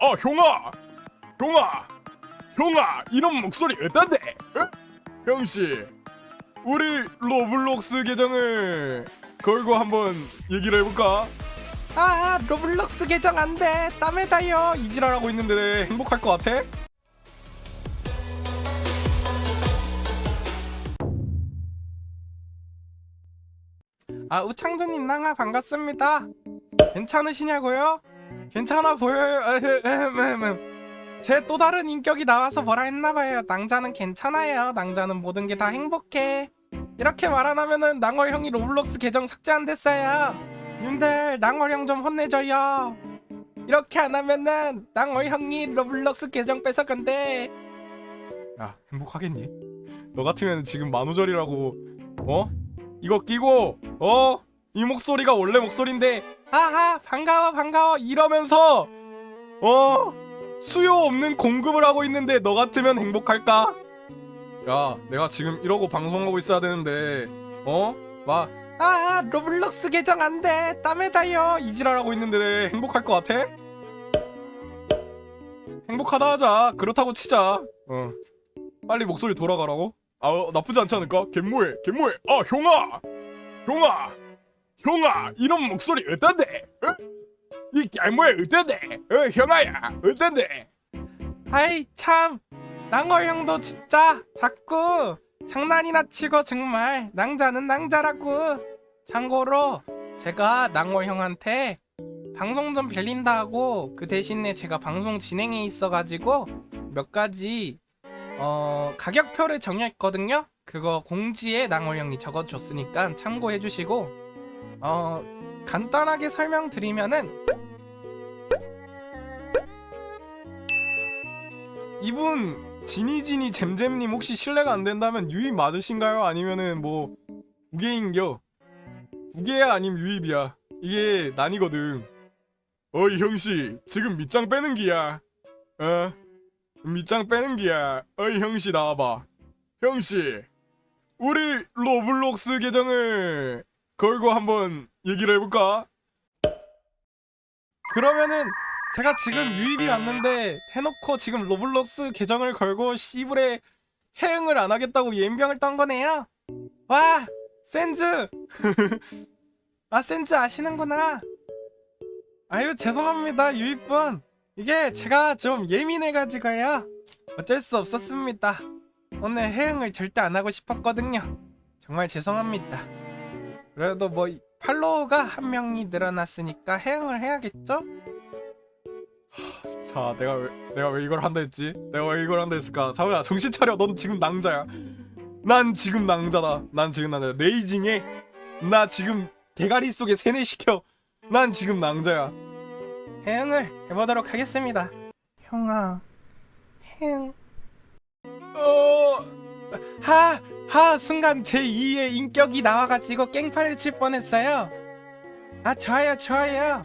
아 형아! 형아! 형아 이런 목소리 어떤데? 어? 형씨 우리 로블록스 계정을 걸고 한번 얘기를 해볼까? 아 로블록스 계정 안돼. 땀에 다요. 이지랄하고 있는데 행복할 것 같아? 아 우창조님 낭아 반갑습니다. 괜찮으시냐고요? 괜찮아 보여요 제 또 다른 인격이 나와서 뭐라 했나봐요 낭자는 괜찮아요 낭자는 모든 게 다 행복해 이렇게 말 안 하면은 낭월 형이 로블록스 계정 삭제한댔어요 님들 낭월 형 좀 혼내줘요 이렇게 안 하면은 낭월 형이 로블록스 계정 뺏어 간대 야 행복하겠니? 너 같으면 지금 만우절이라고 어? 이거 끼고 어? 이 목소리가 원래 목소리인데 아하 반가워 반가워 이러면서 어? 수요 없는 공급을 하고 있는데 너 같으면 행복할까? 야 내가 지금 이러고 방송하고 있어야 되는데 어? 막 아 로블록스 계정 안돼 땀에 다요 이지랄하고 있는데 행복할 것 같아? 행복하다 하자 그렇다고 치자 어 빨리 목소리 돌아가라고? 아 어, 나쁘지 않지 않을까? 갯모에 갯모에 아 형아 형아 형아 이런 목소리 어떤데? 어? 이 갯모에 어떤데? 어 형아야 어떤데? 아이 참 낭월 형도 진짜 자꾸 장난이나 치고 정말 낭자는 낭자라고 참고로 제가 낭월 형한테 방송 좀 빌린다고 그 대신에 제가 방송 진행에 있어가지고 몇 가지 어 가격표를 정했거든요 그거 공지에 낭월 형이 적어줬으니까 참고해 주시고 어 간단하게 설명드리면은 이분 지니지니 잼잼님 혹시 실례가 안 된다면 유입 맞으신가요? 아니면은 뭐 우계인겨? 우계야 아님 유입이야? 이게 난이거든. 어이 형씨 지금 밑장 빼는 기야. 어? 밑장 빼는 기야. 어이 형씨 나와봐. 형씨 우리 로블록스 계정을 걸고 한번 얘기를 해볼까? 그러면은 제가 지금 유입이 왔는데 해놓고 지금 로블록스 계정을 걸고 씨불에 해응을 안 하겠다고 연병을 떤 거네요. 와 센즈 아 센즈 아시는구나. 아유 죄송합니다 유입분 이게 제가 좀 예민해가지고요 어쩔 수 없었습니다. 오늘 해응을 절대 안 하고 싶었거든요. 정말 죄송합니다. 그래도 뭐 팔로워가 한 명이 늘어났으니까 해응을 해야겠죠? 자 내가 왜 내가 왜 이걸 한다 했지? 내가 왜 이걸 한다 했을까? 자우야 정신 차려. 넌 지금 낭자야. 난 지금 낭자다. 난 지금 낭자야. 레이징에 나 지금 대가리 속에 세뇌시켜. 난 지금 낭자야. 해응을 해보도록 하겠습니다. 형아, 해응. 어 하, 하, 순간 제 2의 인격이 나와가지고 깽판을 칠 뻔했어요. 아, 좋아요, 좋아요.